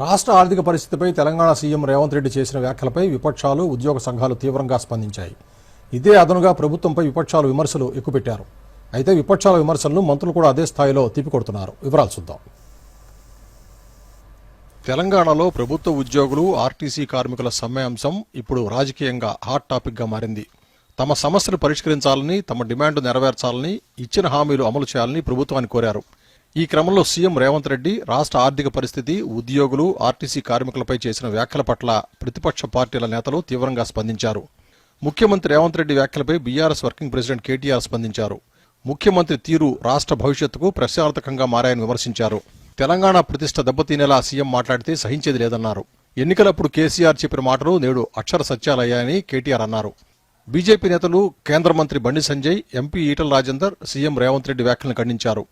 రాష్ట్ర ఆర్థిక పరిస్థితిపై తెలంగాణ సీఎం రేవంత్ రెడ్డి చేసిన వ్యాఖ్యలపై విపక్షాలు ఉద్యోగ సంఘాలు తీవ్రంగా స్పందించాయి. ఇదే అదనుగా ప్రభుత్వంపై విపక్షాలు విమర్శలు ఎక్కుపెట్టారు. అయితే విపక్షాల విమర్శలను మంత్రులు కూడా అదే స్థాయిలో తిప్పికొడుతున్నారు. వివరాలు చూద్దాం. తెలంగాణలో ప్రభుత్వ ఉద్యోగులు ఆర్టీసీ కార్మికుల సమ్మె అంశం ఇప్పుడు రాజకీయంగా హాట్ టాపిక్గా మారింది. తమ సమస్యలు పరిష్కరించాలని తమ డిమాండ్ నెరవేర్చాలని ఇచ్చిన హామీలు అమలు చేయాలని ప్రభుత్వాన్ని కోరారు. ఈ క్రమంలో సీఎం రేవంత్ రెడ్డి రాష్ట్ర ఆర్థిక పరిస్థితి ఉద్యోగులు ఆర్టీసీ కార్మికులపై చేసిన వ్యాఖ్యల పట్ల ప్రతిపక్ష పార్టీల నేతలు తీవ్రంగా స్పందించారు. ముఖ్యమంత్రి రేవంత్ రెడ్డి వ్యాఖ్యలపై బీఆర్ఎస్ వర్కింగ్ ప్రెసిడెంట్ కేటీఆర్ స్పందించారు. ముఖ్యమంత్రి తీరు రాష్ట్ర భవిష్యత్తుకు ప్రశ్నార్థకంగా మారాయని విమర్శించారు. తెలంగాణ ప్రతిష్ట దెబ్బతీనేలా సీఎం మాట్లాడితే సహించేది లేదన్నారు. ఎన్నికలప్పుడు కేసీఆర్ చెప్పిన మాటలు నేడు అక్షర సత్యాలయ్యాయని కేటీఆర్ అన్నారు. బీజేపీ నేతలు కేంద్ర మంత్రి బండి సంజయ్ ఎంపీ ఈటల రాజేందర్ సీఎం రేవంత్ రెడ్డి వ్యాఖ్యలను ఖండించారు.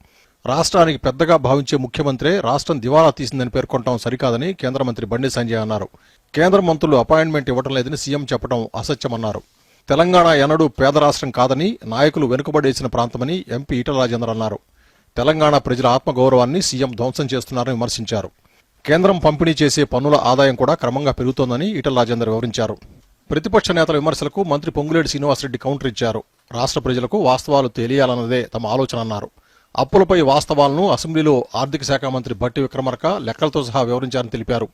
రాష్ట్రానికి పెద్దగా భావించే ముఖ్యమంత్రే రాష్ట్రం దివాలా తీసిందని పేర్కొంటాం సరికాదని కేంద్ర మంత్రి బండి సంజయ్ అన్నారు. కేంద్ర మంత్రులు అపాయింట్మెంట్ ఇవ్వడం లేదని సీఎం చెప్పడం అసత్యమన్నారు. తెలంగాణ ఎన్నడూ పేద రాష్ట్రం కాదని నాయకులు వెనుకబడేసిన ప్రాంతమని ఎంపీ ఈటల రాజేందర్ అన్నారు. తెలంగాణ ప్రజల ఆత్మగౌరవాన్ని సీఎం ధ్వంసం చేస్తున్నారని విమర్శించారు. కేంద్రం పంపిణీ చేసే పన్నుల ఆదాయం కూడా క్రమంగా పెరుగుతోందని ఈటల రాజేందర్ వివరించారు. ప్రతిపక్ష నేతల విమర్శలకు మంత్రి పొంగులేటి శ్రీనివాసరెడ్డి కౌంటర్ ఇచ్చారు. రాష్ట్ర ప్రజలకు వాస్తవాలు తెలియాలన్నదే తమ ఆలోచన అన్నారు. అప్పులపై వాస్తవాలను అసెంబ్లీలో ఆర్థిక శాఖ మంత్రి భట్టి విక్రమార్క లెక్కలతో సహా వివరించారని తెలిపారు.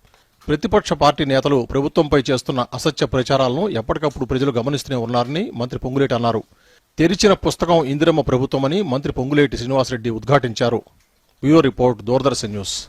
ప్రతిపక్ష పార్టీ నేతలు ప్రభుత్వంపై చేస్తున్న అసత్య ప్రచారాలను ఎప్పటికప్పుడు ప్రజలు గమనిస్తూనే ఉన్నారని మంత్రి పొంగులేటి అన్నారు. తెరిచిన పుస్తకం ఇందిరమ్మ ప్రభుత్వమని మంత్రి పొంగులేటి శ్రీనివాసరెడ్డి ఉద్ఘాటించారు. Bureau report Doordarshan news.